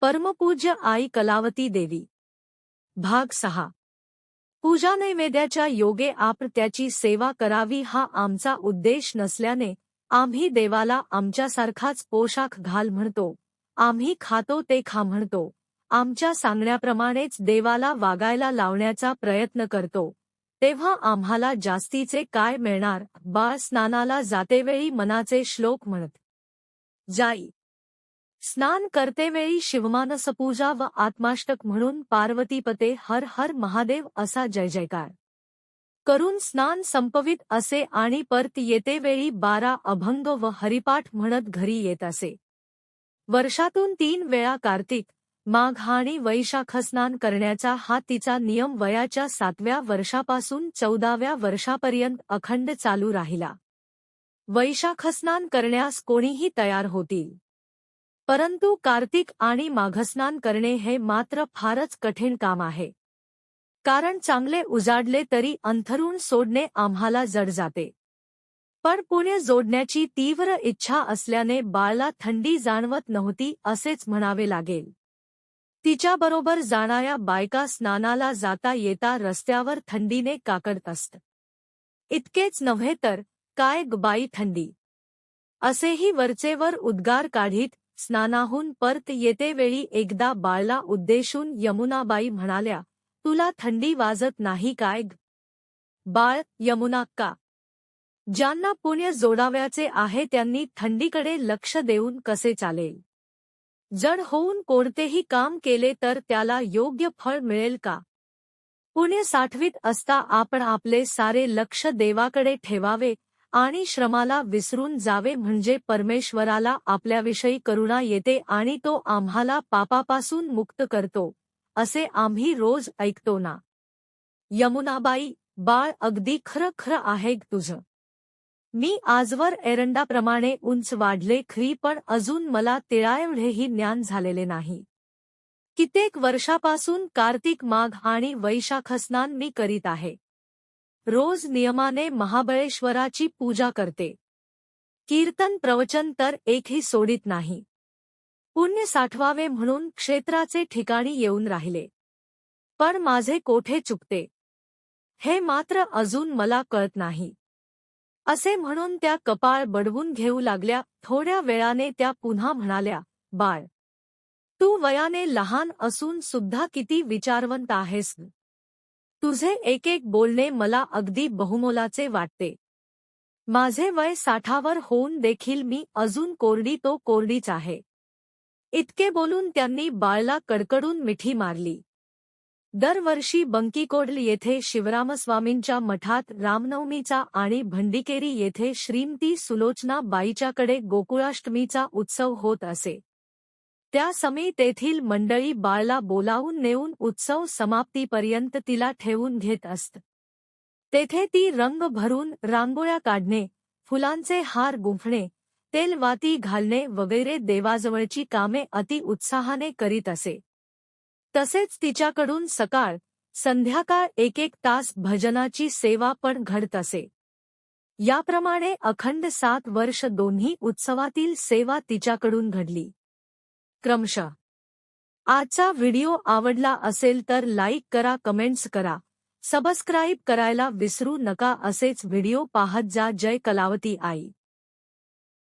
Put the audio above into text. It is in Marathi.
परमपूज्य आई कलावती देवी. भाग सहा. पूजा नैवेद्याच्या योगे आप त्याची सेवा करावी हा आमचा उद्देश नसल्याने आम्ही देवाला आमच्यासारखाच पोशाख घाल म्हणतो. आम्ही खातो ते खा म्हणतो. आमच्या सांगण्याप्रमाणेच देवाला वागायला लावण्याचा प्रयत्न करतो. तेव्हा आम्हाला जास्तीचे काय मिळणार? बाळ स्नानाला जातेवेळी मनाचे श्लोक म्हणत. जाई. स्नान करतेवेळी शिवमानसपूजा व आत्माष्टक म्हणून पार्वतीपते हर हर महादेव असा जय जयकार. करून स्नान संपवित असे आणि परत येतेवेळी बारा अभंग व हरिपाठ म्हणत घरी येत असे. वर्षातून तीन वेळा कार्तिक माघ आणि वैशाख स्नान करण्याचा हा तिचा नियम वयाच्या सातव्या वर्षापासून चौदाव्या वर्षापर्यंत अखंड चालू राहिला. वैशाख स्नान करण्यास कोणीही तयार होतील. परंतु कार्तिक आणि माघस्नान करणे हे मात्र फारच कठीण काम आहे. कारण चांगले उजाडले तरी अंथरूण सोडणे आम्हाला जड जाते. पण पुण्य जोडण्याची तीव्र इच्छा असल्याने बाळला थंडी जाणवत नव्हती असेच म्हणावे लागेल. तिच्याबरोबर जाणाऱ्या बायका स्नानाला जाता येता रस्त्यावर थंडीने काकडत असत. इतकेच नव्हे तर काय बाई थंडी? असेही वरचेवर उद्गार काढीत स्नानाहून परत येतेवेळी एकदा बाळला उद्देशून यमुनाबाई म्हणाल्या तुला थंडी वाजत नाही काय बाळ यमुना का? ज्यांना पुण्य जोडाव्याचे आहे त्यांनी थंडीकडे लक्ष देऊन कसे चालेल? जड होऊन कोणतेही काम केले तर त्याला योग्य फळ मिळेल का? पुण्य साठवीत असता आपण आपले सारे लक्ष देवाकडे ठेवावे आणि श्रमाला विसरून जावे म्हणजे परमेश्वराला आपल्याविषयी करुणा येते आणि तो आम्हाला पापापासून मुक्त करतो असे आम्ही रोज ऐकतो ना. यमुनाबाई बाळ अगदी खरं खरं आहे तुझं. मी आजवर एरंडाप्रमाणे उंच वाढले खरी पण अजून मला तिळाएवढेही ज्ञान झालेले नाही. कित्येक वर्षापासून कार्तिक माघ आणि वैशाखस्नान मी करीत आहे. रोज नियमाने महाबळेश्वराची पूजा करते. कीर्तन प्रवचन तर एकही सोडित नाही. पुण्य साठवावे म्हणून क्षेत्राचे ठिकाणी येऊन राहिले. पण माझे कोठे चुकते? हे मात्र अजून मला कळत नाही. असे म्हणून त्या कपाळ बडवून घेऊ लागल्या थोड्या वेळाने त्या पुन्हा म्हणाल्या बाळ तू वयाने लहान असून सुद्धा किती विचारवंत आहेस. तुझे एक एक बोलणे मला अगदी बहुमोलाचे वाटते. माझे वय साठावर होऊन देखील मी अजून कोरडी तो कोरडीच आहे. इतके बोलून त्यांनी बाळला कडकडून मिठी मारली. दरवर्षी बंकीकोडल येथे शिवरामस्वामींच्या मठात रामनवमीचा आणि भंडिकेरी येथे श्रीमती सुलोचना बाईच्याकडे गोकुळाष्टमीचा उत्सव होत असे. त्या समी तेथील मंडळी बाळला बोलावून नेऊन उत्सव समाप्तीपर्यंत तिला ठेवून घेत असत. तेथे ती रंग भरून रांगोळ्या काढणे फुलांचे हार गुंफणे तेलवाती घालणे वगैरे देवाजवळची कामे अति उत्साहाने करीत असे. तसेच तिच्याकडून सकाळ संध्याकाळ एक एक तास भजनाची सेवा पण घडत असे. याप्रमाणे अखंड सात वर्ष दोन्ही उत्सवातील सेवा तिच्याकडून घडली. क्रमशः. आजचा व्हिडिओ आवडला असेल तर लाईक करा कमेंट्स करा. सबस्क्राईब करायला विसरू नका असेच व्हिडिओ पाहत जा जय कलावती आई.